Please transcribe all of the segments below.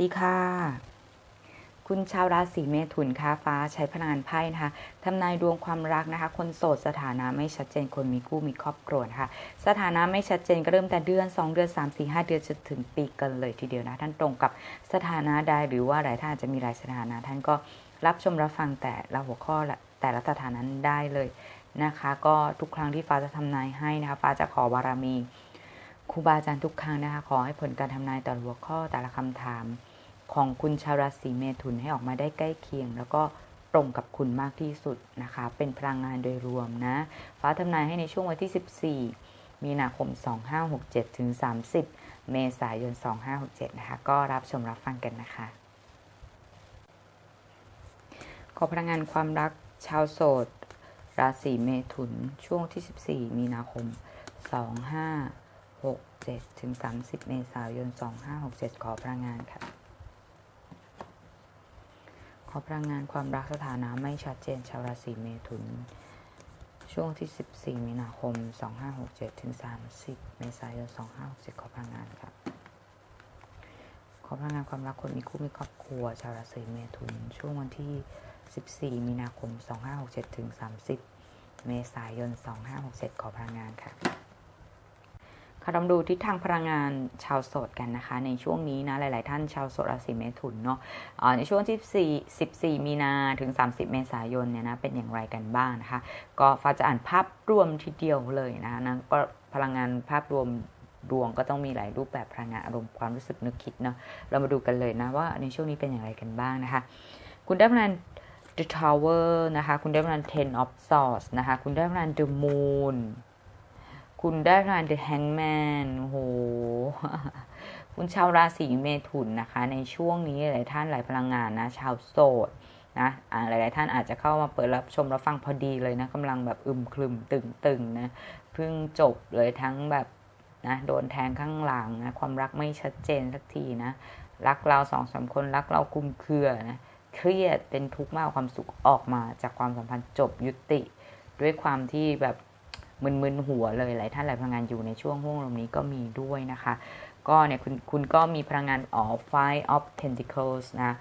ดีค่ะ คุณชาวราศีเมถุนค่ะฟ้าใช้พลังงานไพ่นะคะทำนายดวงความรักนะคะ คนโสดสถานะไม่ชัดเจนคนมีคู่มีครอบครัวนะคะสถานะไม่ชัดเจนก็เริ่มแต่เดือน 2 เดือน 3 4 5 เดือนจนถึงปีกันเลยทีเดียวนะ ท่านตรงกับสถานะใดหรือว่าหลายท่านอาจจะมีหลายสถานะ ท่านก็รับชมรับฟังแต่ละหัวข้อแต่ละสถานะได้เลยนะคะ ก็ทุกครั้งที่ฟ้าจะทำนายให้นะคะฟ้าจะขอบารมีครูบาอาจารย์ทุกครั้งนะคะ ขอให้ผลการทำนายแต่ละหัวข้อแต่ละคำถาม ของคุณชาวราศีเมถุนให้ออกมาได้ใกล้เคียง แล้วก็ตรงกับคุณมากที่สุดนะคะ เป็นพลังงานโดยรวมนะ ฟ้าทำนายให้ในช่วงวันที่ 14 มีนาคม 2567 ถึง 30 เมษายน 2567 นะคะ ก็รับชมรับฟังกันนะคะ ขอพลังงานความรักชาวโสด ราศีเมถุน ช่วงที่ 14 มีนาคม 2567 ถึง 30 เมษายน 2567 ขอพลังงานค่ะ ขอพลังงานความรักสถานะไม่ชัดเจนชาวราศีเมถุน ช่วงที่ 14 มีนาคม 2567 ถึง 30 เมษายน 2567 ขอพลังงานครับ ขอพลังงานความรักคนมีคู่มีครอบครัว ชาวราศีเมถุน ช่วงวันที่ 14 มีนาคม 2567 ถึง 30 เมษายน 2567 ขอพลังงานค่ะค่ะ เราดูทิศทางพลังงานชาวโสดกันนะคะ ในช่วงนี้นะหลาย ๆ ท่านชาวโสดราศีเมถุนเนาะในช่วง 14 14 มีนาถึง 30 เมษายนเนี่ยนะเป็นอย่างไรกันบ้างนะคะ ก็ฟ้าจะอ่านภาพรวมทีเดียวเลยนะนะก็พลังงานภาพรวมดวงก็ต้องมีหลายรูปแบบพลังงานอารมณ์ความรู้สึกนึกคิดเนาะเรามาดูกันเลยนะว่าในช่วงนี้เป็นอย่างไรกันบ้างนะคะ คุณได้พลัง The Tower นะคะ คุณได้พลัง Ten of Swords นะคะ คุณได้พลัง The Moon คุณได้พลัง The Hangman โห คุณชาวราศีเมถุนนะคะ ในช่วงนี้หลายท่านหลายพลังงานนะ ชาวโสดนะหลายๆท่านอาจจะเข้ามาเปิดรับชมรับฟังพอดีเลยนะกำลังแบบอึมครึมตึงๆนะเพิ่งจบเลยทั้งแบบนะโดนแทงข้างหลังนะความรักไม่ชัดเจนสักทีนะรักเราสองสาคนรักเราคุมเครือนะเครียดเป็นทุกข์มากความสุขออกมาจากความสัมพันธ์จบยุติ ด้วยความที่แบบ มึนๆหัวเลยหลายท่านหลายพลังงานอยู่ในช่วงห่วงลมนี้ก็มีด้วยนะคะ ก็เนี่ยคุณคุณก็มีพลังงานออฟ Five of Pentacles นะ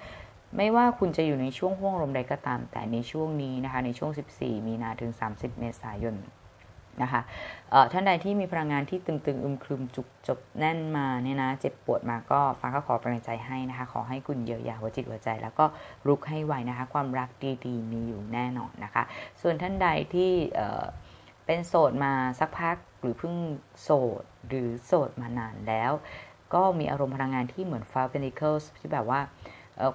ไม่ว่าคุณจะอยู่ในช่วงห่วงลมใดก็ตาม แต่ในช่วงนี้นะคะ ในช่วง 14 มีนาถึง 30 เมษายนนะคะท่านใดที่มีพลังงานที่ตึงๆ อึมครึมจุกจบแน่นมาเนี่ยนะ เจ็บปวดมาก็ฟ้าก็ขอเป็นใจให้นะคะ ขอให้คุณเยียวยาหัวจิตหัวใจ แล้วก็รุกให้ไวนะคะ ความรักดีๆ มีอยู่แน่นอนนะคะ ส่วนท่านใดที่ เป็นโสดมาสักพักหรือเพิ่งโสดหรือโสดมานานแล้ว ก็มีอารมณ์พลังงานที่เหมือนฟ้าเป็นนิเคิลที่แบบว่า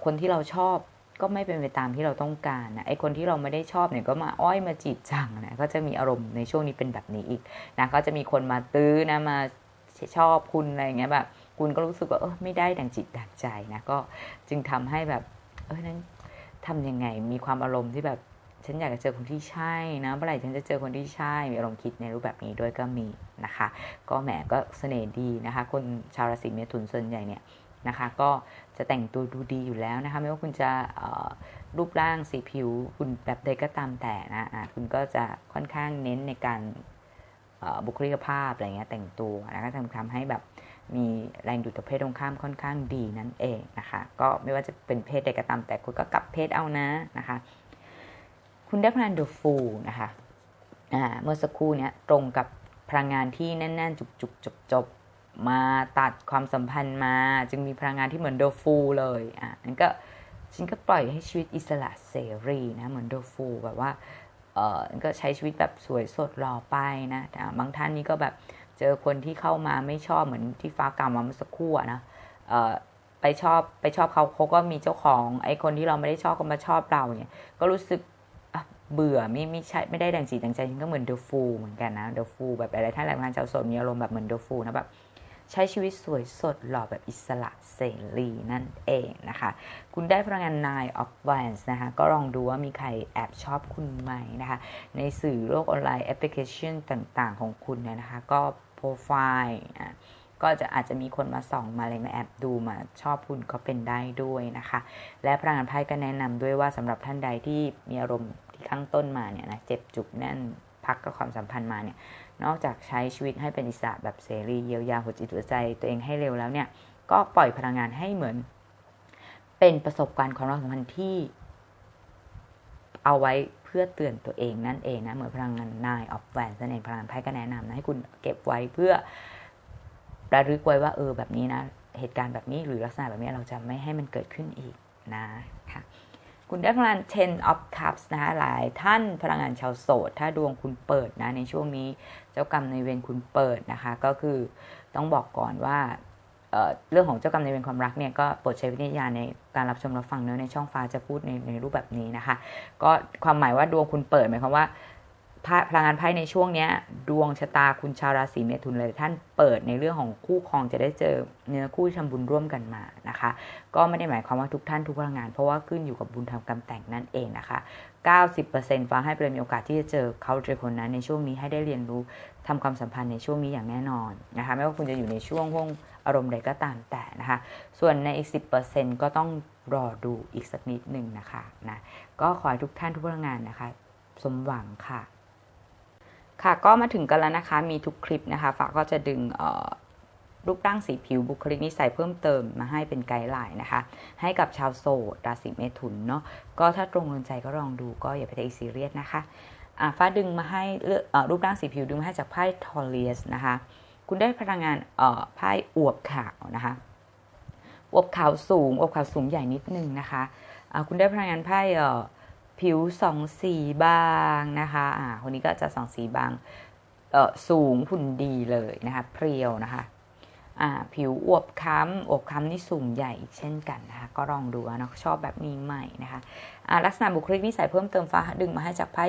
คนที่เราชอบก็ไม่เป็นไปตามที่เราต้องการนะไอคนที่เราไม่ได้ชอบเนี่ยก็มาอ้อยมาจีบจังนะก็จะมีอารมณ์ในช่วงนี้เป็นแบบนี้อีกนะก็จะมีคนมาตื้อนะมาชอบคุณอะไรเงี้ยแบบคุณก็รู้สึกว่าเออไม่ได้ดังจิตดังใจนะก็จึงทำให้แบบเออนั้นทำยังไงมีความอารมณ์ที่แบบ ฉันอยากจะเจอคนที่ใช่นะเมื่อไหร่ฉันจะเจอคนที่ใช่ มีอารมณ์คิดในรูปแบบนี้ด้วยก็มีนะคะ ก็แหมก็เสน่ห์ดีนะคะ คนชาวราศีเมถุนส่วนใหญ่เนี่ยนะคะ ก็จะแต่งตัวดูดีอยู่แล้วนะคะ ไม่ว่าคุณจะรูปร่างสีผิวคุณแบบใดก็ตามแต่นะะคุณก็จะค่อนข้างเน้นในการบุคลิกภาพอะไรเงี้ยแต่งตัวนะก็ทำทำให้แบบมีแรงดูดต่อเพศตรงข้ามค่อนข้างดีนั่นเองนะคะ ก็ไม่ว่าจะเป็นเพศใดก็ตามแต่คุณก็กลับเพศเอานะนะคะ คุณได้พลังเดอะฟูลนะคะเมื่อสักครู่เนี้ยตรงกับพลังงานที่แน่น ๆ จุกๆจบๆมาตัดความสัมพันธ์มา จึงมีพลังงานที่เหมือนเดอะฟูเลยอะนั่นก็ฉันก็ปล่อยให้ชีวิตอิสระเสรีนะเหมือนเดอะฟูแบบว่าเออก็ใช้ชีวิตแบบสวยสดรอไปนะบางท่านนี้ก็แบบเจอคนที่เข้ามาไม่ชอบเหมือนที่ฟ้ากล่าวมาเมื่อสักครู่นะเออไปชอบไปชอบเขาเขาก็มีเจ้าของไอ้คนที่เราไม่ได้ชอบก็มาชอบเราเนี่ยก็รู้สึก เบื่อไม่ไม่ใช่ไม่ได้ดังจีดังใจฉันก็เหมือนเดอฟูเหมือนกันนะเดอฟูแบบอะไรท่าแรงงานชาวโสดมีอารมณ์แบบเหมือนเดอฟูนะแบบใช้ชีวิตสวยสดหล่อแบบอิสระเสรีนั่นเองนะคะ คุณได้พลังงาน Nine of Wands นะคะ ก็ลองดูว่ามีใครแอบชอบคุณไหมนะคะ ในสื่อโลกออนไลน์แอปพลิเคชันต่างๆของคุณเนี่ยนะคะ ก็โปรไฟล์อะ ก็จะอาจจะมีคนมาส่องมาอะไรมาแอบดูมาชอบคุณก็เป็นได้ด้วยนะคะ และพลังงานไพ่ก็แนะนำด้วยว่าสำหรับท่านใดที่มีอารมณ์ที่ข้างต้นมาเนี่ยนะเจ็บจุกแน่นพักกับความสัมพันธ์มาเนี่ยนอกจากใช้ชีวิตให้เป็นอิสระแบบเสรีเยียวยาหัวจิตหัวใจตัวเองให้เร็วแล้วเนี่ยก็ปล่อยพลังงานให้เหมือน เป็นประสบการณ์ความรักสัมพันธ์ที่ เอาไว้เพื่อเตือนตัวเองนั่นเองนะเหมือนพลังงานนายออฟแวนนั่นเองพลังงานไพ่ก็แนะนำนะให้คุณเก็บไว้เพื่อ ระลึกไว้ว่าเออแบบนี้นะ เหตุการณ์แบบนี้หรือลักษณะแบบนี้เราจะไม่ให้มันเกิดขึ้นอีกนะค่ะคุณได้พลัง ten of cups นะคะหลายท่านพลังงานชาวโสด ถ้าดวงคุณเปิดนะ ในช่วงนี้เจ้ากรรมในเวรคุณเปิดนะคะ ก็คือต้องบอกก่อนว่าเเรื่องของเจ้ากรรมในเวรความรักเนี่ยก็โปรดใช้วิจารณญาณในการรับชมรับฟังเนื้อในช่องฟ้าจะพูดในในรูปแบบนี้นะคะ ก็ความหมายว่าดวงคุณเปิดหมายความว่า พลังงานไพ่ในช่วงนี้ดวงชะตาคุณชาวราศีเมถุนเลยท่านเปิดในเรื่องของคู่ครองจะได้เจอเนื้อคู่ที่ทำบุญร่วมกันมานะคะ ก็ไม่ได้หมายความว่าทุกท่านทุกพลังงาน เพราะว่าขึ้นอยู่กับบุญทำกรรมแต่งนั่นเองนะคะ 90%ฟ้าให้เป็นมีโอกาสที่จะเจอเขาเจอคนนั้นในช่วงนี้ให้ได้เรียนรู้ทำความสัมพันธ์ในช่วงนี้อย่างแน่นอนนะคะ ไม่ว่าคุณจะอยู่ในช่วงห่วงอารมณ์ใดก็ตามแต่นะคะ ส่วนในอีก 10%ก็ต้องรอดูอีกสักนิดหนึ่งนะคะนะก็ขอให้ทุกท่านทุกพลังงานนะคะ สมหวังค่ะ ค่ะก็มาถึงกันแล้วนะคะมีทุกคลิปนะคะฝากก็จะดึงรูปร่างสีผิวบุคลิกนิสัยเพิ่มเติมมาให้เป็นไกด์ไลน์นะคะ ให้กับชาวโสดราศีเมถุนเนาะก็ถ้าตรงดนใจก็ลองดูก็อย่าไปใจซีเรียสนะคะอาฟ้าดึงมาให้รูปร่างสีผิวดึงมาให้จากไพ่ทอลเลียสนะคะ คุณได้พลังงานเอ่อไพ่อวบขาวนะคะอวบขาวสูงอวบขาวสูงใหญ่นิดนึงนะคะะคุณได้พลังงานไพ่อ่อ ผิวสองสีบางนะคะอ่าคนนี้ก็จะสองสีบางเออสูงหุ่นดีเลยนะคะเพรียวนะคะอ่าผิวอวบค้ำอวบค้ำนี่สูงใหญ่อีกเช่นกันนะคะก็ลองดูนะชอบแบบนี้ใหม่นะคะอ่าลักษณะบุคลิกนิสัยเพิ่มเติมฟ้าดึงมาให้จากไพ่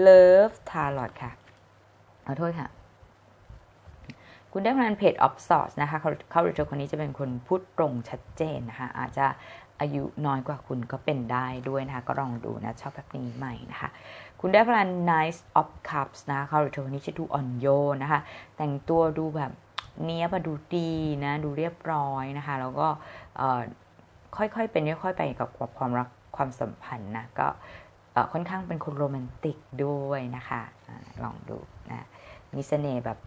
เลิฟทาร์ลอดค่ะขอโทษค่ะ คุณได้งานเพจออฟซอร์สนะคะเขาเขาหรือเจอคนนี้จะเป็นคนพูดตรงชัดเจนนะคะอาจจะ อายุน้อยกว่าคุณก็เป็นได้ด้วยนะคะ ก็ลองดูนะ ชอบแบบนี้ใหม่นะคะ คุณได้พลัง Nice of Cups นะคาริโทนี้จะดูอ่อนโยนนะคะ แต่งตัวดูแบบเนี้ยมาดูดีนะ ดูเรียบร้อยนะคะ แล้วก็ค่อยๆเป็นค่อยๆไปกับความรักความสัมพันธ์นะ ก็ค่อนข้างเป็นคนโรแมนติกด้วยนะคะลองดูนะมีเสน่ห์แบบ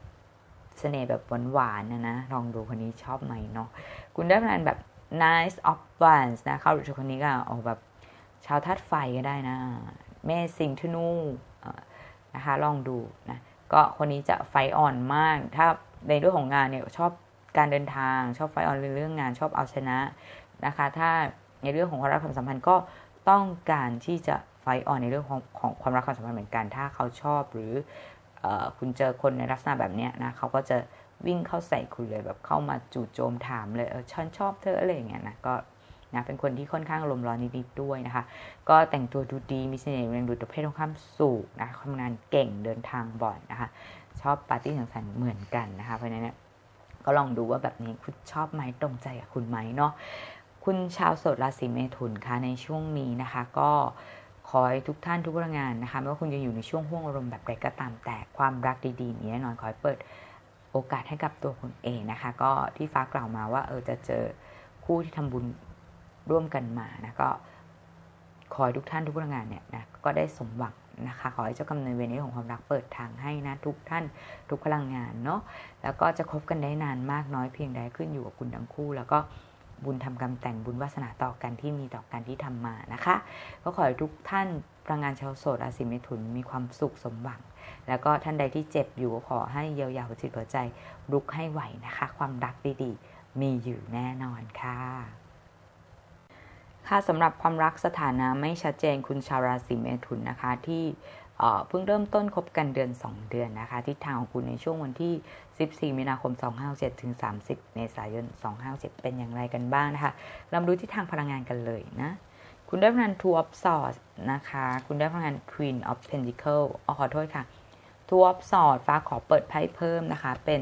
เสน่ห์แบบหวานๆนะนะลองดูคนนี้ชอบไหมเนาะคุณได้พลังแบบ nice of ones นะเข้าดูคนนี้ก็ออกแบบชาวทัดไฟก็ได้นะแม่สิงทนูนะคะลองดูนะก็คนนี้จะไฟอ่อนมาก ถ้าในเรื่องของงานเนี่ยชอบการเดินทางชอบไฟอ่อนเรื่องงานชอบเอาชนะนะคะ ถ้าในเรื่องของความรักความสัมพันธ์ก็ต้องการที่จะไฟอ่อนในเรื่องของของความรักความสัมพันธ์เหมือนกัน ถ้าเขาชอบหรืออคุณเจอคนในลักษณะแบบนี้นะเขาก็จะ วิ่งเข้าใส่คุณเลยแบบเข้ามาจู่โจมถามเลยเออฉันชอบเธออะไรอย่างเงี้ยนะก็นะเป็นคนที่ค่อนข้างลมร้อนนิดๆด้วยนะคะ ก็แต่งตัวดูดีมีเสน่ห์เรียนดูตัวเพศตรงข้ามสูงนะทำงานเก่งเดินทางบ่อยนะคะ ชอบปาร์ตี้สังสรรค์เหมือนกันนะคะเพราะนั้นก็ลองดูว่าแบบนี้คุณชอบไหมตรงใจกับคุณไหมเนาะคุณชาวโสดราศีเมถุนคะในช่วงนี้นะคะ ก็ขอให้ทุกท่านทุกพลังงานนะคะไม่ว่าคุณจะอยู่ในช่วงห่วงอารมณ์แบบใดก็ตามแต่ความรักดีๆนี้แน่นอนขอให้เปิด โอกาสให้กับตัวคุณเองนะคะ ก็ที่ฟ้ากล่าวมาว่าเออจะเจอคู่ที่ทำบุญร่วมกันมานะก็ขอให้ทุกท่านทุกพลังงานเนี่ยนะก็ได้สมหวังนะคะ ขอให้เจ้ากำเนิดเวรในของความรักเปิดทางให้นะทุกท่านทุกพลังงานเนาะแล้วก็จะคบกันได้นานมากน้อยเพียงใดขึ้นอยู่กับคุณทั้งคู่ แล้วก็บุญทำกรรมแต่งบุญวาสนาต่อกันที่มีต่อกันที่ทำมานะคะ ก็ขอให้ทุกท่านพลังงานชาวโสดราศีเมถุนมีความสุขสมหวัง แล้วก็ท่านใดที่เจ็บอยู่ขอให้เยียวยาหัวจิตหัวใจลุกให้ไหวนะคะ ความรักดีๆ มีอยู่แน่นอนค่ะ ค่ะสำหรับความรักสถานะไม่ชัดเจนคุณชาวราศีเมถุนนะคะที่เพิ่งเริ่มต้นคบกันเดือน 2 เดือนนะคะทิศทางของคุณในช่วงวันที่ 14 มีนาคม 257 ถึง 30 เมษายน 257 เป็นอย่างไรกันบ้างนะคะเราดูที่ทางพลังงานกันเลยนะ คุณได้พลัง Two of Swords นะคะ คุณได้พลัง Queen of Pentacle ออขอโทษค่ะ Two of Swords ฟ้าขอเปิดไพ่เพิ่มนะคะ เป็น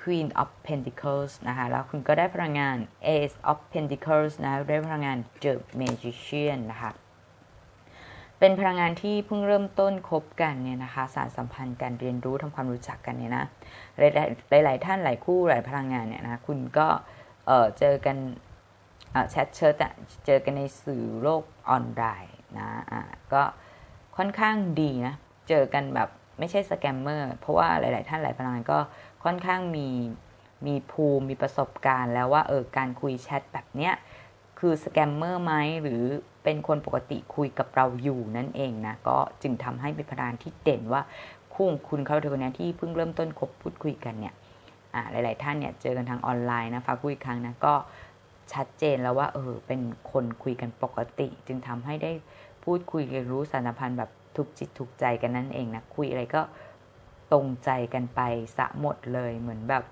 Queen of Pentacles นะคะ แล้วคุณก็ได้พลังงาน Ace of Pentacles นะ ได้พลังงาน The Magician นะคะ เป็นพลังงานที่เพิ่งเริ่มต้นคบกันเนี่ยนะคะ สารสัมพันธ์การเรียนรู้ทำความรู้จักกันเนี่ยนะ หลายหลายท่านหลายคู่หลายพลังงานเนี่ยนะ คุณก็เจอกัน แชทเชิร์ตเจอกันในสื่อโลกออนไลน์นะอ่าก็ค่อนข้างดีนะ เจอกันแบบไม่ใช่สแกมเมอร์เพราะว่าหลาย ๆ ท่านหลายพลังงานก็ค่อนข้างมีมีภูมิมีประสบการณ์แล้วว่าเออการคุยแชทแบบเนี้ยคือสแกมเมอร์ไหมหรือเป็นคนปกติคุยกับเราอยู่นั่นเองนะก็จึงทำให้เป็นพรานที่เด่นว่าคู่ของคุณเขาเธอคนนี้ที่เพิ่งเริ่มต้นคบพูดคุยกันเนี่ยอ่าหลาย ๆ ท่านเนี่ยเจอกันทางออนไลน์นะฟ้าคุยครั้งนะก็ ชัดเจนแล้วว่า เออ เป็นคนคุยกันปกติ จึงทำให้ได้พูดคุยเรียนรู้สารพันธ์แบบถูกจิตถูกใจกันนั่นเองนะคุยอะไรก็ตรงใจกันไปสะหมดเลยเหมือนแบบ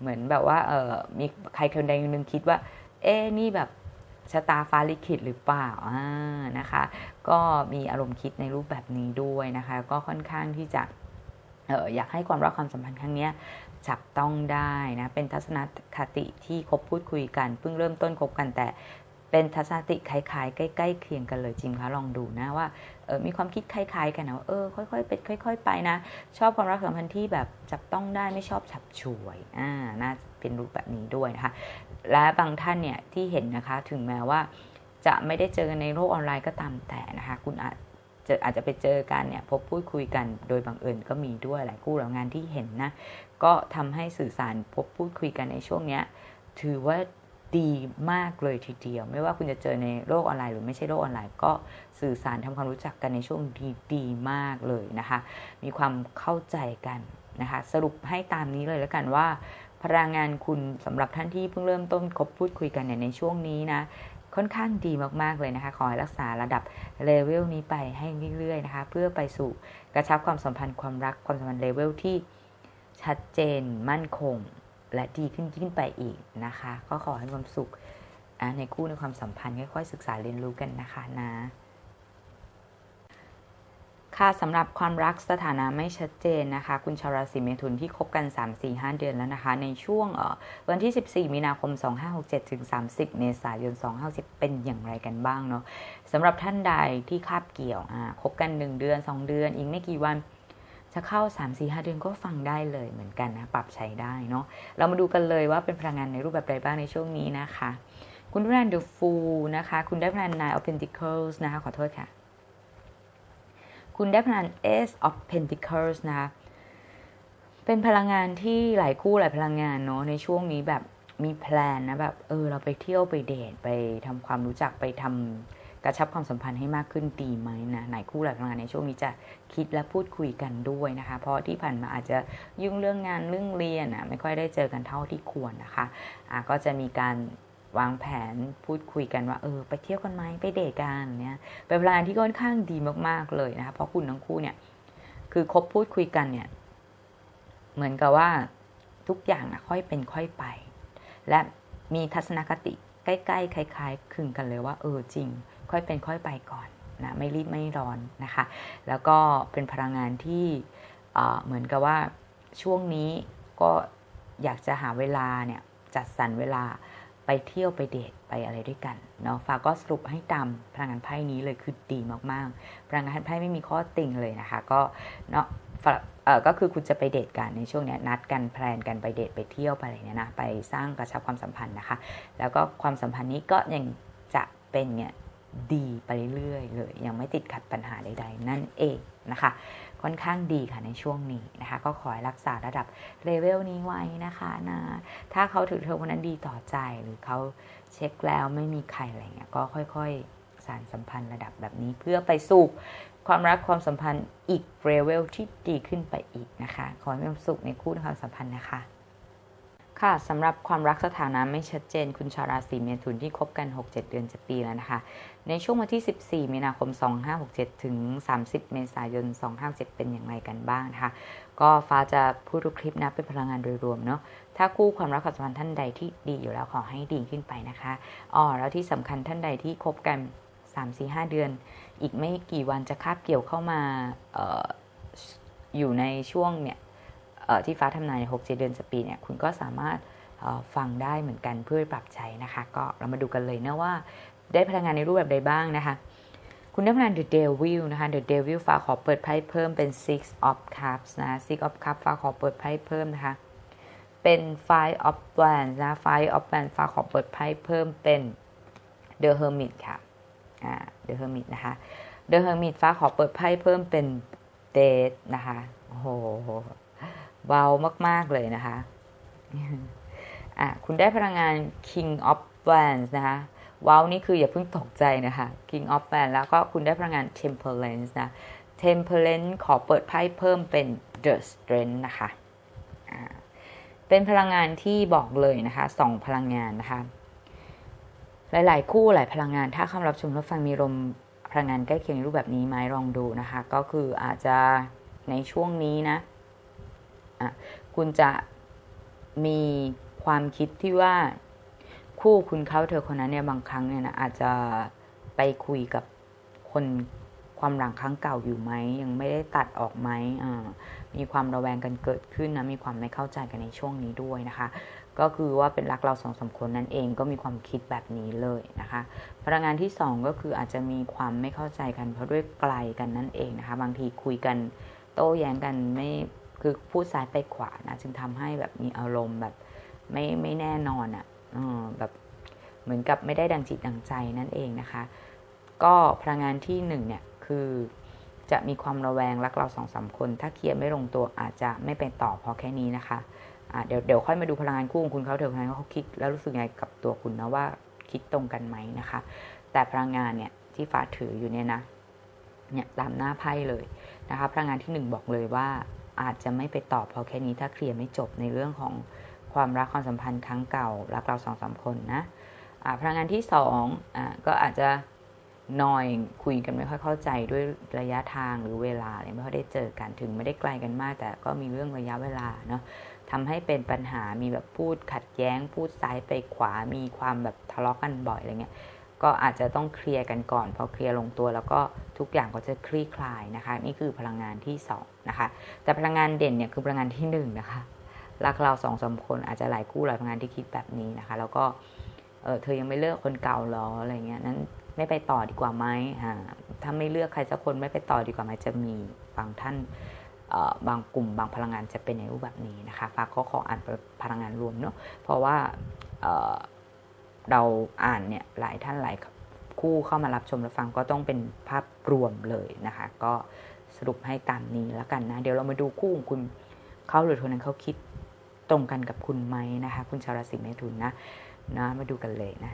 เหมือนแบบว่า เออมีใครคนใดคนหนึ่งคิดว่า เอ๊นี่แบบชะตาฟ้าลิขิตหรือเปล่าอ่านะคะ ก็มีอารมณ์คิดในรูปแบบนี้ด้วยนะคะ ก็ค่อนข้างที่จะเอออยากให้ความรักความสัมพันธ์ครั้งนี้ จับต้องได้นะเป็นทัศนคติที่คบพูดคุยกัน เพิ่งเริ่มต้นคบกันแต่เป็นทัศนคติคล้ายๆ ใกล้ๆเคียงกันเลยจริงคะลองดูนะว่าเออมีความคิดคล้ายๆ กันนะเออค่อยๆเป็นค่อย ๆ ไปนะ ชอบความรักสัมพันธ์ที่แบบจับต้องได้ไม่ชอบฉับฉวยอ่าน่าเป็นรูปแบบนี้ด้วยนะคะ และบางท่านเนี่ยที่เห็นนะคะถึงแม้ว่าจะไม่ได้เจอกันในโลกออนไลน์ก็ตามแต่นะคะ คุณอาจ จะอาจจะไปเจอกันเนี่ยพบพูดคุยกัน โดยบังเอิญก็มีด้วยหลายคู่หลายงานที่เห็นนะก็ทำให้สื่อสารพบพูดคุยกันในช่วงนี้ถือว่าดีมากเลยทีเดียว ไม่ว่าคุณจะเจอในโลกออนไลน์หรือไม่ใช่โลกออนไลน์ ก็สื่อสารทำความรู้จักกันในช่วงดีดีมากเลยนะคะ มีความเข้าใจกันนะคะ สรุปให้ตามนี้เลยแล้วกันว่า พลังงานคุณสำหรับท่านที่เพิ่งเริ่มต้นคบพูดคุยกันเนี่ยในช่วงนี้นะ ค่อนข้างดีมากๆเลยนะคะ ขอให้รักษาระดับเลเวลนี้ไปให้เรื่อยๆนะคะ เพื่อไปสู่กระชับความสัมพันธ์ความรักความสัมพันธ์เลเวลที่ชัดเจนมั่นคง และดีขึ้นยิ่งไปอีกนะคะ ก็ขอให้ความสุขในคู่ในความสัมพันธ์ค่อยๆศึกษาเรียนรู้กันนะคะนะ ค่ะสำหรับความรักสถานะไม่ชัดเจนนะคะ คุณชาวราศีเมถุนที่คบกัน 3 4 5 เดือนแล้วนะคะ ในช่วงวันที่ 14 มีนาคม 2567 ถึง 30 เมษายน 2560 เป็นอย่างไรกันบ้างเนาะสำหรับท่านใดที่คาบเกี่ยวคบกัน 1 เดือน 2 เดือน อีกไม่กี่วันจะเข้า 3 4 5 เดือนก็ฟังได้เลยเหมือนกันนะ ปรับใช้ได้เนาะเรามาดูกันเลยว่าเป็นพลังงานในรูปแบบใดบ้างในช่วงนี้นะคะ คุณได้พลัง The Fool นะคะ คุณได้พลัง Nine of Pentacles นะคะขอโทษค่ะ คุณได้พลัง Ace of Pentacles นะคะ เป็นพลังงานที่หลายคู่หลายพลังงานเนาะในช่วงนี้แบบมีแพลนนะแบบเออเราไปเที่ยวไปเดทไปทำความรู้จักไปทำกระชับความสัมพันธ์ให้มากขึ้นดีไหมนะไหนคู่หลักงานในช่วงนี้จะคิดและพูดคุยกันด้วยนะคะ เพราะที่ผ่านมาอาจจะยุ่งเรื่องงานเรื่องเรียนอะไม่ค่อยได้เจอกันเท่าที่ควรนะคะอะก็จะมีการ วางแผนพูดคุยกันว่าเออไปเที่ยวกันไหมไปเดทกันเนี่ยเป็นเวลาที่ค่อนข้างดีมากๆเลยนะคะเพราะคุณทั้งคู่เนี่ย คือคบพูดคุยกันเนี่ย เหมือนกับว่าทุกอย่างนะค่อยเป็นค่อยไป และมีทัศนคติใกล้ๆคล้ายๆคลึงกันเลยว่า เออจริง ค่อยเป็นค่อยไปก่อนนะไม่รีบไม่ร้อนนะคะ แล้วก็เป็นพลังงานที่เหมือนกับว่าช่วงนี้ก็อยากจะหาเวลาเนี่ยจัดสรรเวลา ไปเที่ยวไปเดทไปอะไรด้วยกันเนาะฟ้าก็สรุปให้ตามพลังงานไพ่นี้เลยคือดีมากๆ พลังงานไพ่ไม่มีข้อติ่งเลยนะคะ ก็เนาะเออก็คือคุณจะไปเดทกันในช่วงนี้นัดกันแพลนกันไปเดทไปเที่ยวไปอะไรเนี่ยนะไปสร้างกระชับความสัมพันธ์นะคะ แล้วก็ความสัมพันธ์นี้ก็ยังจะเป็นเนี่ย ดีไปเรื่อยๆเลยยังไม่ติดขัดปัญหาใด ๆ นั่นเองนะคะ ค่อนข้างดีค่ะในช่วงนี้นะคะ ก็ขอให้รักษาระดับเลเวลนี้ไว้นะคะนะถ้าเขาถือเธอคนนั้นดีต่อใจหรือเขาเช็คแล้วไม่มีใครอะไรเงี้ยก็ค่อยๆสารสัมพันธ์ระดับแบบนี้เพื่อไปสู่ความรักความสัมพันธ์อีกเลเวลที่ดีขึ้นไปอีกนะคะ ขอให้มีความสุขในคู่ความสัมพันธ์นะคะ ค่ะสำหรับความรักสถานะไม่ชัดเจน คุณชาวราศีเมถุนที่คบกัน 6-7 เดือนจะปีแล้วนะคะ ในช่วงวันที่ 14 มีนาคม 2567 ถึง 30 เมษายน 257 เป็นอย่างไรกันบ้างนะคะ ก็ฟ้าจะพูดทุกคลิปนะเป็นพลังงานโดยรวมเนาะถ้าคู่ความรักความสัมพันธ์ท่านใดที่ดีอยู่แล้วขอให้ดีขึ้นไปนะคะอ๋อแล้วที่สำคัญท่านใดที่คบกัน 3-4-5 เดือน อีกไม่กี่วันจะคาบเกี่ยวเข้ามาอออยู่ในช่วงเนี่ย ที่ฟ้าทำนายหกเจเดือนสปีเนี่ยคุณก็สามารถฟังได้เหมือนกันเพื่อปรับใช้นะคะ ก็เรามาดูกันเลยนะว่าได้พลังงานในรูปแบบใดบ้างนะคะ คุณได้พลัง The Devil นะคะ The Devil ฟ้าขอเปิดไพ่เพิ่มเป็น Six of Cups นะ Six of Cups ฟ้าขอเปิดไพ่เพิ่มนะคะ เป็น Five of Wands นะ Five of Wands ฟ้าขอเปิดไพ่เพิ่มเป็น The Hermit ค่ะอ่า The Hermit นะคะ The Hermit ฟ้าขอเปิดไพ่เพิ่มเป็น Death นะคะโอ้โห เบามาก ๆ เลยนะคะอะคุณได้พลังงาน King of Wands นะคะว้าวนี่คืออย่าเพิ่งตกใจนะคะ King of f a n แล้วก็คุณได้พลังงาน Temperance นะ Temperance ขอเปิดไพ่เพิ่มเป็น The Strength นะคะเป็นพลังงานที่บอกเลยนะคะสองพลังงานนะคะ หลาย ๆ คู่หลายพลังงาน ถ้าคำรับชมรับฟังมีลมพลังงานใกล้เคียงรูปแบบนี้ไหมลองดูนะคะ ก็คืออาจจะในช่วงนี้นะะคุณจะมีความคิดที่ว่าคู่คุณเขาเธอคนนั้นเนี่ยบางครั้งเนี่ยนะอาจจะไปคุยกับคนความหลังครั้งเก่าอยู่ไหมยังไม่ได้ตัดออกไหมมีความระแวงกันเกิดขึ้นนะมีความไม่เข้าใจกันในช่วงนี้ด้วยนะคะ ก็คือว่าเป็นรักเราสองสาคนนั่นเองก็มีความคิดแบบนี้เลยนะคะพลังงานที่ 2 ก็คืออาจจะมีความไม่เข้าใจกันเพราะด้วยไกลกันนั่นเองนะคะ บางทีคุยกันโต้แย้งกันไม่ คือพูดซ้ายไปขวานะจึงทำให้แบบมีอารมณ์แบบไม่ไม่แน่นอนอะ่ะแบบเหมือนกับไม่ได้ดังจิตดังใจนั่นเองนะคะ ก็พลังงานที่1เนี่ยคือจะมีความระแวงรักเราสองสาคน ถ้าเคลียร์ไม่ลงตัวอาจจะไม่เป็นต่อพอแค่นี้นะคะะเดี๋ยวเดี๋ยวค่อยมาดูพลังงานคู่ของคุณเขาเถอะพลังงานเขาคิดแล้วรู้สึกไงกับตัวคุณนะว่าคิดตรงกันไหมนะคะ แต่พลังงานเนี่ยที่ฟ้าถืออยู่เนี่ยนะเนี่ยตามหน้าไพ่เลยนะคะพลังงานที่ 1 บอกเลยว่า อาจจะไม่ไปตอบพอแค่นี้ถ้าเคลียร์ไม่จบในเรื่องของความรักความสัมพันธ์ครั้งเก่า รักเราสองสามคนนะะพลังงานที่2อ่ก็อาจจะนอยคุยกันไม่ค่อยเข้าใจด้วยระยะทางหรือเวลาไม่ค่อยได้เจอกันถึงไม่ได้ไกลกันมาก แต่ก็มีเรื่องระยะเวลาเนาะทำให้เป็นปัญหามีแบบพูดขัดแย้ง พูดซ้ายไปขวามีความแบบทะเลาะกันบ่อยอะไรเงี้ยก็อาจจะต้องเคลียร์กันก่อนพอเคลียร์ลงตัวแล้วก็ ทุกอย่างก็จะคลี่คลายนะคะ นี่คือพลังงานที่2นะคะ แต่พลังงานเด่นเนี่ยคือพลังงานที่1นะคะรักเราสองสาคนอาจจะหลายคู่หลายพลังงานที่คิดแบบนี้นะคะ แล้วก็เออเธอยังไม่เลิกคนเก่าหรออะไรเงี้ยนั้นไม่ไปต่อดีกว่าไหมถ้าไม่เลือกใครสักคนไม่ไปต่อดีกว่าไหมจะมีบางท่านบางกลุ่มบางพลังงานจะเป็นในรูปแบบนี้นะคะฟ้าก็ขออ่านพลังงานรวมเนาะเพราะว่าเเราอ่านเนี่ยหลายท่านหลาย คู่เข้ามารับชมรับฟังก็ต้องเป็นภาพรวมเลยนะคะ ก็สรุปให้ตามนี้แล้วกันนะ เดี๋ยวเรามาดูคู่ของคุณเขาหรือคนนั้นเขาคิดตรงกันกับคุณไหมนะคะ คุณชาวราศีเมถุนนะนะมาดูกันเลยนะ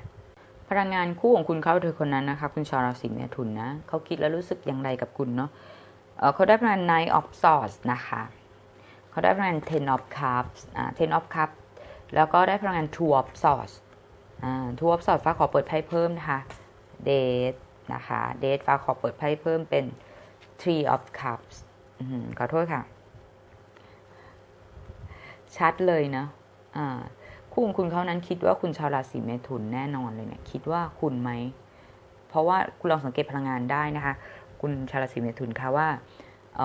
พลังงานคู่ของคุณเขาเธอคนนั้นนะคะ คุณชาวราศีเมถุนนะเขาคิดแล้วรู้สึกอย่างไรกับคุณเนาะเขาได้พลัง Knight of Swords นะคะ เขาได้พลังงาน Ten of Cups อ่า Ten of Cups แล้วก็ได้พลังงาน Two of Swords อ่า Two of Swords ฟ้าขอเปิดไพ่เพิ่มนะคะ Date นะคะ Date ฟ้าขอเปิดไพ่เพิ่มเป็น Three of Cups ขอโทษค่ะ ชัดเลยนะอ่าคู่ของคุณเขานั้นคิดว่าคุณชาวราศีเมถุนแน่นอนเลยเนี่ยคิดว่าคุณไหม เพราะว่าคุณลองสังเกตพลังงานได้นะคะ คุณชาวราศีเมถุนคะว่า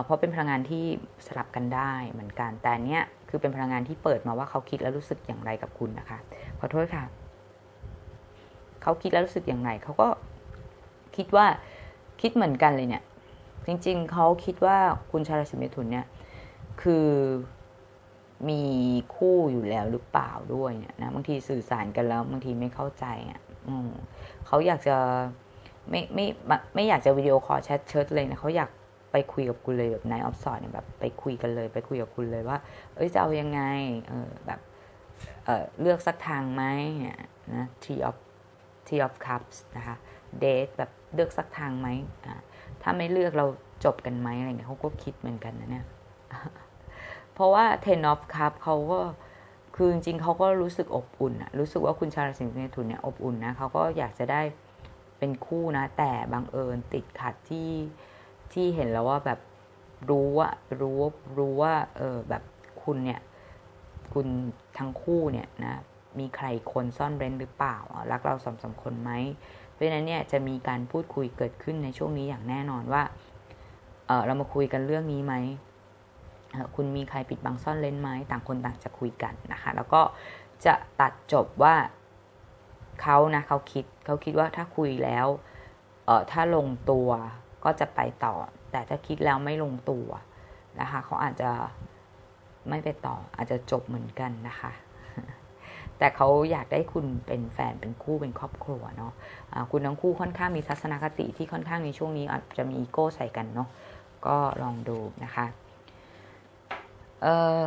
เพราะเป็นพลังงานที่สลับกันได้เหมือนกัน แต่เนี้ยคือเป็นพลังงานที่เปิดมาว่าเขาคิดแล้วรู้สึกอย่างไรกับคุณนะคะ ขอโทษค่ะ เขาคิดแล้วรู้สึกอย่างไรเขาก็ คิดว่าคิดเหมือนกันเลยเนี่ย จริง ๆเขาคิดว่าคุณชาราศีเมถุนเนี่ย คือมีคู่อยู่แล้วหรือเปล่าด้วยเนี่ยนะบางทีสื่อสารกันแล้วบางทีไม่เข้าใจอะเขาอยากจะไม่ไม่ไม่อยากจะวิดีโอคอลแชทเชิดเลยนะเขาอยากไปคุยกับคุณเลยแบบนายออฟสอดเนี่ยแบบไปคุยกันเลย ไปคุยกับคุณเลยว่า เอ้ยจะเอายังไง เออแบบเออเลือกสักทางไหมเนี่ยนะ t of t of cups นะคะ date แบบ เลือกสักทางไหมถ้าไม่เลือกเราจบกันไหมอะไรเงี้ยเขาก็คิดเหมือนกันนะเนี่ย เพราะว่าเทนอฟครับเขาก็คือจริงๆเขาก็รู้สึกอบอุ่นอะรู้สึกว่าคุณชาลสิงห์เนทุนเนี่ยอบอุ่นนะเขาก็อยากจะได้เป็นคู่นะ แต่บังเอิญติดขัดที่ที่เห็นแล้วว่าแบบรู้ว่ารู้ว่ารู้ว่าเออแบบคุณเนี่ยคุณทั้งคู่เนี่ยนะมีใครคนซ่อนเร้นหรือเปล่ารักเราสมสมคนไหม ราะฉะนั้นเนี่ยจะมีการพูดคุยเกิดขึ้นในช่วงนี้อย่างแน่นอนว่าเเรามาคุยกันเรื่องนี้ไหมคุณมีใครปิดบังซ่อนเล้นไหมต่างคนต่างจะคุยกันนะคะ แล้วก็จะตัดจบว่าเขานะเขาคิดเขาคิดว่าถ้าคุยแล้วเออถ้าลงตัวก็จะไปต่อ แต่ถ้าคิดแล้วไม่ลงตัวนะคะเขาอาจจะไม่ไปต่ออาจจะจบเหมือนกันนะคะ แต่เขาอยากได้คุณเป็นแฟนเป็นคู่เป็นครอบครัวเนาะะคุณทั้งคู่ค่อนข้างมีทัศนคติที่ค่อนข้างในช่วงนี้อาจจะมีอีโก้ใส่กันเนาะก็ลองดูนะคะเออ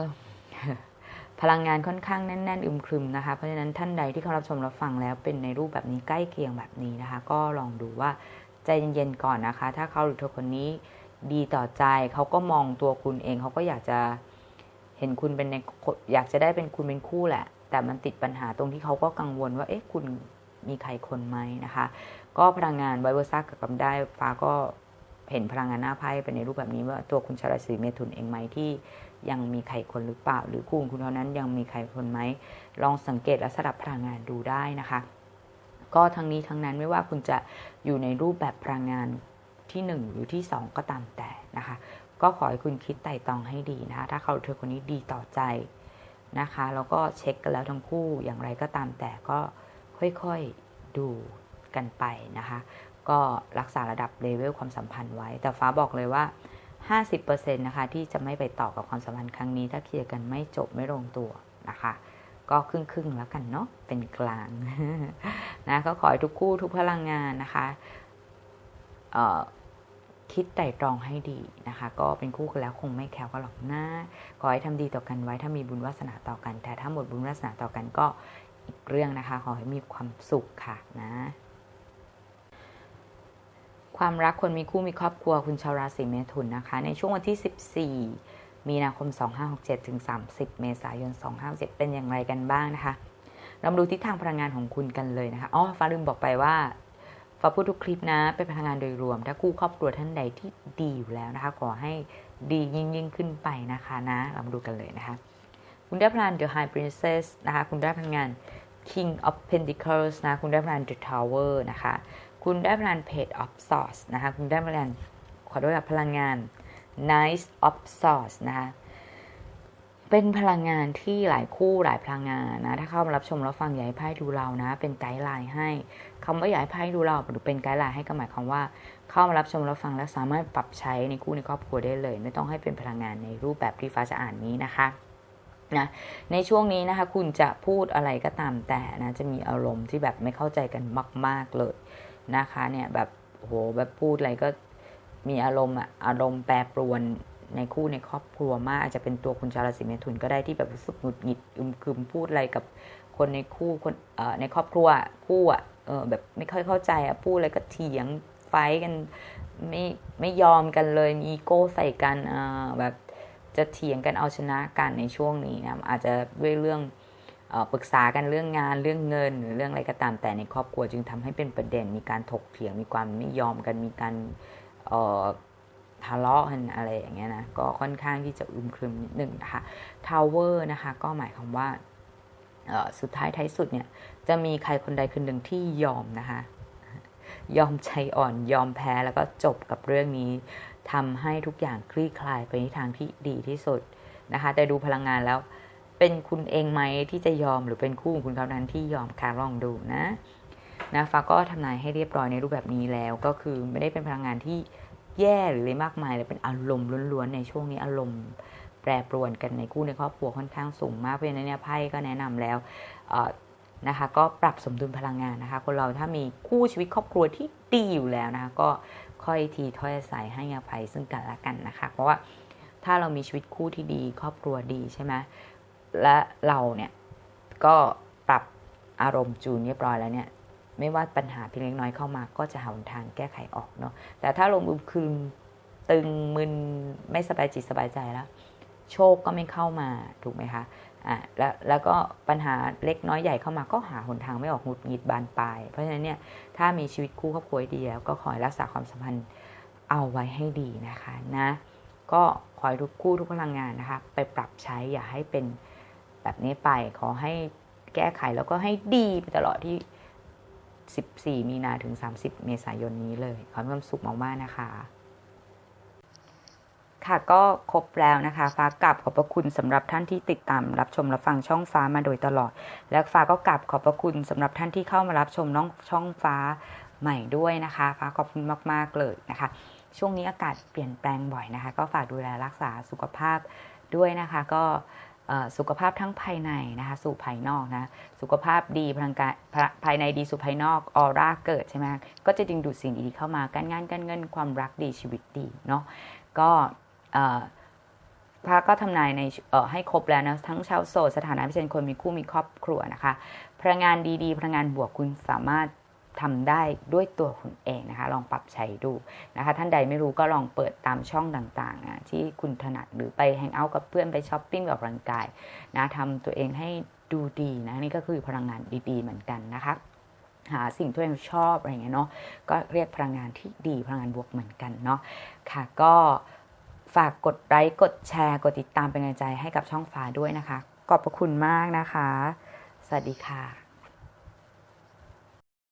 พพลังงานค่อนข้างแน่นๆอึมครึมนะคะ เพราะฉะนั้นท่านใดที่เขารับชมรับฟังแล้วเป็นในรูปแบบนี้ใกล้เคียงแบบนี้นะคะ ก็ลองดูว่าใจเย็นๆก่อนนะคะ ถ้าเขาหรือเธอคนนี้ดีต่อใจเขาก็มองตัวคุณเองเขาก็อยากจะเห็นคุณเป็นในอยากจะได้เป็นคุณเป็นคู่แหละ แต่มันติดปัญหาตรงที่เขาก็กังวลว่าเอ๊ะคุณมีใครคนไหมนะคะ ก็พลังงานไวเวอร์ซ่ากับกำได้ฟ้าก็เห็นพลังงานหน้าไพ่เป็นในรูปแบบนี้ว่าตัวคุณชาราศีเมถุนเองไหมที่ยังมีใครคนหรือเปล่า หรือคู่คุณเท่านั้นยังมีใครคนไหมลองสังเกตและสลับพลังงานดูได้นะคะ ก็ทั้งนี้ทั้งนั้นไม่ว่าคุณจะอยู่ในรูปแบบพลังงานที่ 1 หรือที่ 2 ก็ตามแต่นะคะ ก็ขอให้คุณคิดไต่ตองให้ดีนะคะถ้าเขาเธอคนนี้ดีต่อใจ นะคะแล้วก็เช็คกันแล้วทั้งคู่อย่างไรก็ตามแต่ก็ค่อยๆดูกันไปนะคะ ก็รักษาระดับเลเวลความสัมพันธ์ไว้ แต่ฟ้าบอกเลยว่า 50%นะคะที่จะไม่ไปต่อกับความสัมพันธ์ครั้งนี้ ถ้าเคลียร์กันไม่จบไม่ลงตัวนะคะ ก็ครึ่งครึ่งแล้วกันเนาะเป็นกลางนะก็ขอให้ทุกคู่ทุกพลังงานนะคะ คิดไต่ตรองให้ดีนะคะ ก็เป็นคู่กันแล้วคงไม่แคล้วก็หรอกนะขอให้ทำดีต่อกันไว้ถ้ามีบุญวาสนาต่อกัน แต่ถ้าหมดบุญวาสนาต่อกันก็อีกเรื่องนะคะ ขอให้มีความสุขค่ะนะความรักคนมีคู่มีครอบครัวคุณชาวราศีเมถุนนะคะ ในช่วงวันที่ 14 มีนาคม 2567 ถึง 30 เมษายน 2567เป็นอย่างไรกันบ้างนะคะ เรามาดูทิศทางพลังงานของคุณกันเลยนะคะอ๋อฟ้าลืมบอกไปว่า ฟ้าพูดทุกคลิปนะเป็นพลังงานโดยรวม ถ้าคู่ครอบครัวท่านใดที่ดีอยู่แล้วนะคะ ขอให้ดียิ่งยิ่งขึ้นไปนะคะนะเรามาดูกันเลยนะคะ คุณได้พลัง The High Princess นะคะ คุณได้พลังงาน King of Pentacles นะ คุณได้พลัง The Tower นะคะ คุณได้พลัง Page of Swords นะคะ คุณได้พลังขอด้วยพลังงาน Knight of Swords นะคะ เป็นพลังงานที่หลายคู่หลายพลังงานนะ ถ้าเข้ามารับชมแล้วฟังอย่าให้ไพ่ดูเรานะ เป็นไกด์ไลน์ให้คำว่าอย่าให้ไพ่ดูเราหรือเป็นไกด์ไลน์ให้ก็หมายความว่า เข้ามารับชมแล้วฟังแล้วสามารถปรับใช้ในคู่ในครอบครัวได้เลย ไม่ต้องให้เป็นพลังงานในรูปแบบที่ฟ้าจะอ่านนี้นะคะนะในช่วงนี้นะคะคุณจะพูดอะไรก็ตามแต่นะจะมีอารมณ์ที่แบบไม่เข้าใจกันมาก ๆเลยนะคะเนี่ยแบบโหแบบพูดอะไรก็มีอารมณ์อะอารมณ์แปรปรวน ในคู่ในครอบครัวมากอาจจะเป็นตัวคุณชาวราศีเมถุนก็ได้ที่แบบรู้สึกหงุดหงิดอึมครึมพูดอะไรกับคนในคู่คนเอ่อในครอบครัวคู่อะเออแบบไม่ค่อยเข้าใจอะพูดอะไรก็เถียงไฟกันไม่ไม่ยอมกันเลยมีโก้ใส่กันอ่าแบบจะเถียงกันเอาชนะกันในช่วงนี้นะอาจจะด้วยเรื่องปรึกษากันเรื่องงานเรื่องเงิน หรือเรื่องอะไรก็ตามแต่ในครอบครัวจึงทำให้เป็นประเด็นมีการถกเถียงมีความไม่ยอมกันมีการ ทะเลาะกันอะไรอย่างเงี้ยนะก็ค่อนข้างที่จะอึมครึมนิดหนึ่งนะคะทาวเวอร์นะคะก็หมายความว่าสุดท้ายท้ายสุดเนี่ยจะมีใครคนใดคนหนึ่งที่ยอมนะคะยอมใจอ่อนยอมแพ้แล้วก็จบกับเรื่องนี้ทำให้ทุกอย่างคลี่คลายไปในทางที่ดีที่สุดนะคะ แต่ดูพลังงานแล้วเป็นคุณเองไหมที่จะยอมหรือเป็นคู่ของคุณเขานั้นที่ยอมค่ะลองดูนะนะฟ้าก็ทำนายให้เรียบร้อยในรูปแบบนี้แล้ว ก็คือไม่ได้เป็นพลังงานที่ แย่หรืออะไรมากมายเลยเป็นอารมณ์ล้วนๆในช่วงนี้อารมณ์แปรปรวนกันในคู่ในครอบครัวค่อนข้างสูงมากเพราะฉะนั้นเนี่ยไพ่ก็แนะนำแล้วนะคะก็ปรับสมดุลพลังงานนะคะ คนเราถ้ามีคู่ชีวิตครอบครัวที่ดีอยู่แล้วนะคะก็ค่อยทีถ้อยอาศัยให้อภัยซึ่งกันและกันนะคะ เพราะว่าถ้าเรามีชีวิตคู่ที่ดี ครอบครัวดีใช่ไหมและเราเนี่ยก็ปรับอารมณ์จูนเรียบร้อยแล้วเนี่ย ไม่ว่าปัญหาเพียงเล็กน้อยเข้ามา ก็จะหาทางแก้ไขออกเนาะแต่ถ้าลงมือคืนตึงมึนไม่สบายจิตสบายใจแล้ว โชคก็ไม่เข้ามาถูกไหมคะอ่าแล้วแล้วก็ปัญหาเล็กน้อยใหญ่เข้ามาก็หาหนทางไม่ออกหงุดหงิดบานปลาย เพราะฉะนั้นเนี่ยถ้ามีชีวิตคู่ครอบครัวดีแล้วก็ขอรักษาความสัมพันธ์เอาไว้ให้ดีนะคะนะก็ขอให้ทุกคู่ทุกพลังงานนะคะ ไปปรับใช้อย่าให้เป็นแบบนี้ไปขอให้แก้ไขแล้วก็ให้ดีไปตลอดที่ 14 มีนาถึง 30 เมษายนนี้เลยขอให้ความสุขมากๆนะคะ ค่ะก็ครบแล้วนะคะ ฟ้ากลับขอบพระคุณสำหรับท่านที่ติดตามรับชมรับฟังช่องฟ้ามาโดยตลอด และฟ้าก็กลับขอบพระคุณสำหรับท่านที่เข้ามารับชมน้องช่องฟ้าใหม่ด้วยนะคะ ฟ้าขอบคุณมาก ๆ เลยนะคะ ช่วงนี้อากาศเปลี่ยนแปลงบ่อยนะคะ ก็ฝากดูแลรักษาสุขภาพด้วยนะคะ ก็ สุขภาพทั้งภายในนะคะสู่ภายนอกนะสุขภาพดีพลังกายภายในดีสู่ภายนอกออร่าเกิดใช่ไหมก็จะดึงดูดสิ่งดีๆเข้ามาการงานการเงินความรักดีชีวิตดีเนาะก็พระก็ทำนายในให้ครบแล้วนะทั้งชาวโสดสถานะพิเศษคนมีคู่มีครอบครัวนะคะพลังงานดีๆพลังงานบวกคุณสามารถ ทำได้ด้วยตัวคุณเองนะคะ ลองปรับใช้ดูนะคะ ท่านใดไม่รู้ก็ลองเปิดตามช่องต่างๆนะที่คุณถนัดหรือไปแฮงเอาท์กับเพื่อนไปช้อปปิ้งกับร่างกายนะทำตัวเองให้ดูดีนะนี่ก็คือพลังงานดีๆเหมือนกันนะคะหาสิ่งที่ตัวเองชอบอะไรเงี้ยเนาะก็เรียกพลังงานที่ดีพลังงานบวกเหมือนกันเนาะค่ะก็ฝากกดไลค์กดแชร์ กดติดตามเป็นกำลังใจให้กับช่องฟ้าด้วยนะคะ ขอบพระคุณมากนะคะ สวัสดีค่ะ